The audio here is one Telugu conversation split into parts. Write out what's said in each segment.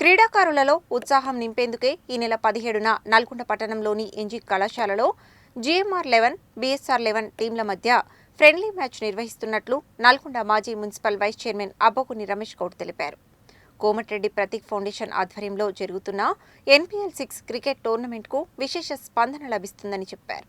క్రీడాకారులలో ఉత్సాహం నింపేందుకే ఈ నెల పదిహేడున నల్గొండ పట్టణంలోని ఎన్జీ కళాశాలలో జీఎంఆర్ లెవెన్ బీఎస్ఆర్ లెవెన్ టీంల మధ్య ఫ్రెండ్లీ మ్యాచ్ నిర్వహిస్తున్నట్లు నల్గొండ మాజీ municipal vice chairman Abbaguni Ramesh Goud తెలిపారు. కోమటిరెడ్డి ప్రతీక్ ఫౌండేషన్ ఆధ్వర్యంలో జరుగుతున్న ఎన్పిఎల్ సిక్స్ క్రికెట్ టోర్నమెంట్కు విశేష స్పందన లభిస్తుందని చెప్పారు.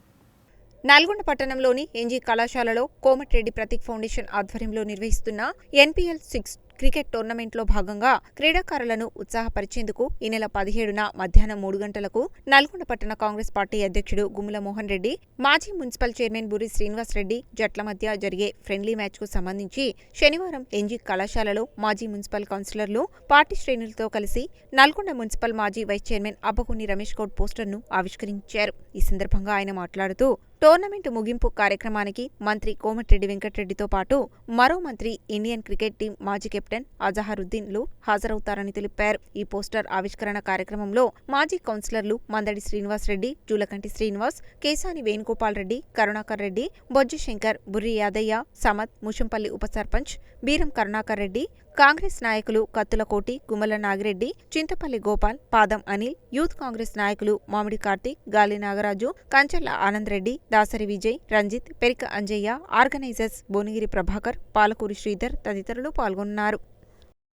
నల్గొండ పట్టణంలోని ఎన్జీ కళాశాలలో కోమటిరెడ్డి ప్రతీక్ ఫౌండేషన్ ఆధ్వర్యంలో నిర్వహిస్తున్న ఎన్పిఎల్ సిక్స్ క్రికెట్ టోర్నమెంట్లో భాగంగా క్రీడాకారులను ఉత్సాహపరిచేందుకు ఈ నెల పదిహేడున మధ్యాహ్నం మూడు గంటలకు నల్గొండ పట్టణ కాంగ్రెస్ పార్టీ అధ్యక్షుడు గుమ్మల మోహన్ రెడ్డి మాజీ మున్సిపల్ చైర్మన్ బురి శ్రీనివాస్ రెడ్డి జట్ల మధ్య జరిగే ఫ్రెండ్లీ మ్యాచ్కు సంబంధించి శనివారం ఎన్జీ కళాశాలలో మాజీ మున్సిపల్ కౌన్సిలర్లు పార్టీ శ్రేణులతో కలిసి నల్గొండ మున్సిపల్ మాజీ వైస్ చైర్మన్ అబ్బగుని రమేష్ గౌడ్ పోస్టర్ను ఆవిష్కరించారు. ఈ సందర్భంగా ఆయన మాట్లాడుతూ టోర్నమెంట్ ముగింపు కార్యక్రమానికి మంత్రి కోమటిరెడ్డి వెంకటరెడ్డితో పాటు మరో మంత్రి ఇండియన్ క్రికెట్ టీం మాజీ కెప్టెన్ అజహరుద్దీన్లు హాజరవుతారని తెలిపారు. ఈ పోస్టర్ ఆవిష్కరణ కార్యక్రమంలో మాజీ కౌన్సిలర్లు మందడి శ్రీనివాస్ రెడ్డి జూలకంటి శ్రీనివాస్ కేశాని వేణుగోపాల్ రెడ్డి కరుణాకర్ రెడ్డి బొజ్జు శంకర్ బుర్రి యాదయ్య సమత్ ముషంపల్లి ఉప సర్పంచ్ బీరం కరుణాకర్ రెడ్డి కాంగ్రెస్ నాయకులు కత్తులకోటి గుమ్మల నాగిరెడ్డి చింతపల్లి గోపాల్ పాదం అనిల్ యూత్ కాంగ్రెస్ నాయకులు మామిడి కార్తీక్ గాలి నాగరాజు కంచర్ల ఆనంద్ రెడ్డి దాసరి విజయ్ రంజిత్ పెరిక అంజయ్య ఆర్గనైజర్స్ భువనగిరి ప్రభాకర్ పాలకూరి శ్రీధర్ తదితరులు పాల్గొన్నారు.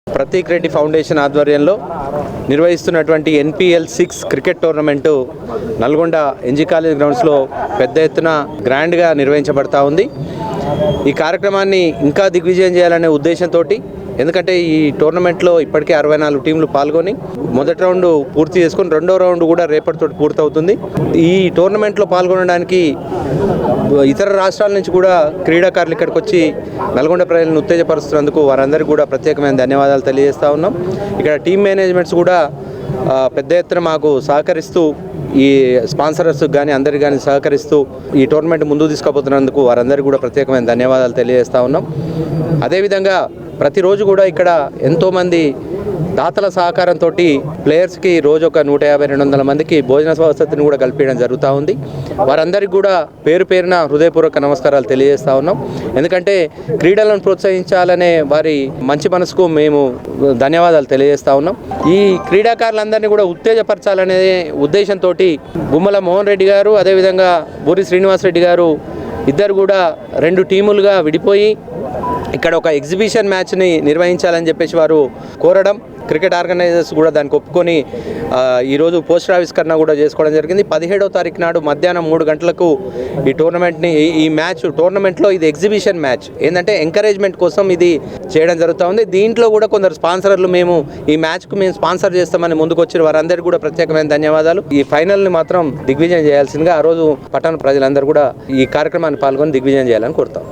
ప్రతీక్ రెడ్డి ఫౌండేషన్ ఆధ్వర్యంలో నిర్వహిస్తున్నటువంటి NPL six cricket tournament Nalgonda NG college గ్రౌండ్స్లో పెద్ద ఎత్తున గ్రాండ్గా నిర్వహించబడతా ఉంది. ఈ కార్యక్రమాన్ని ఇంకా దిగ్విజయం చేయాలనే ఉద్దేశంతో ఎందుకంటే ఈ టోర్నమెంట్లో ఇప్పటికే అరవై నాలుగు టీంలు పాల్గొని మొదటి రౌండ్ పూర్తి చేసుకొని రెండో రౌండ్ కూడా రేపటితో పూర్తవుతుంది. ఈ టోర్నమెంట్లో పాల్గొనడానికి ఇతర రాష్ట్రాల నుంచి కూడా క్రీడాకారులు ఇక్కడికి వచ్చి నల్గొండ ప్రజలను ఉత్తేజపరుస్తున్నందుకు వారందరికీ కూడా ప్రత్యేకమైన ధన్యవాదాలు తెలియజేస్తా ఉన్నాం. ఇక్కడ టీమ్ మేనేజ్మెంట్స్ కూడా పెద్ద ఎత్తున మాకు సహకరిస్తూ ఈ స్పాన్సరర్స్ కానీ అందరికి కానీ సహకరిస్తూ ఈ టోర్నమెంట్ ముందుకు తీసుకుపోతున్నందుకు వారందరికీ కూడా ప్రత్యేకమైన ధన్యవాదాలు తెలియజేస్తా ఉన్నాం. అదేవిధంగా ప్రతిరోజు కూడా ఇక్కడ ఎంతోమంది దాతల సహకారంతో ప్లేయర్స్కి రోజు ఒక నూట యాభై రెండు వందల మందికి భోజన వసతిని కూడా కల్పించడం జరుగుతూ ఉంది. వారందరికీ కూడా పేరు పేరున హృదయపూర్వక నమస్కారాలు తెలియజేస్తూ ఉన్నాం. ఎందుకంటే క్రీడలను ప్రోత్సహించాలనే వారి మంచి మనసుకు మేము ధన్యవాదాలు తెలియజేస్తూ ఉన్నాం. ఈ క్రీడాకారులందరినీ కూడా ఉత్తేజపరచాలనే ఉద్దేశంతో గుమ్మల మోహన్ రెడ్డి గారు అదేవిధంగా బూరి శ్రీనివాస్ రెడ్డి గారు ఇద్దరు కూడా రెండు టీములుగా విడిపోయి ఇక్కడ ఒక ఎగ్జిబిషన్ మ్యాచ్ని నిర్వహించాలని చెప్పేసి వారు కోరడం క్రికెట్ ఆర్గనైజర్స్ కూడా దానికి ఒప్పుకొని ఈరోజు పోస్టర్ ఆవిష్కరణ కూడా చేసుకోవడం జరిగింది. పదిహేడవ తారీఖు నాడు మధ్యాహ్నం మూడు గంటలకు ఈ టోర్నమెంట్ని ఈ- ఈ మ్యాచ్ టోర్నమెంట్లో ఇది ఎగ్జిబిషన్ మ్యాచ్. ఏంటంటే ఎంకరేజ్మెంట్ కోసం ఇది చేయడం జరుగుతూ ఉంది. దీంట్లో కూడా కొందరు స్పాన్సర్లు మేము ఈ మ్యాచ్కు మేము స్పాన్సర్ చేస్తామని ముందుకు వచ్చిన వారందరికీ కూడా ప్రత్యేకమైన ధన్యవాదాలు. ఈ ఫైనల్ని మాత్రం దిగ్విజయం చేయాల్సిందిగా ఆ రోజు పట్టణ ప్రజలందరూ కూడా ఈ కార్యక్రమాన్ని పాల్గొని దిగ్విజయం చేయాలని కోరుతాం.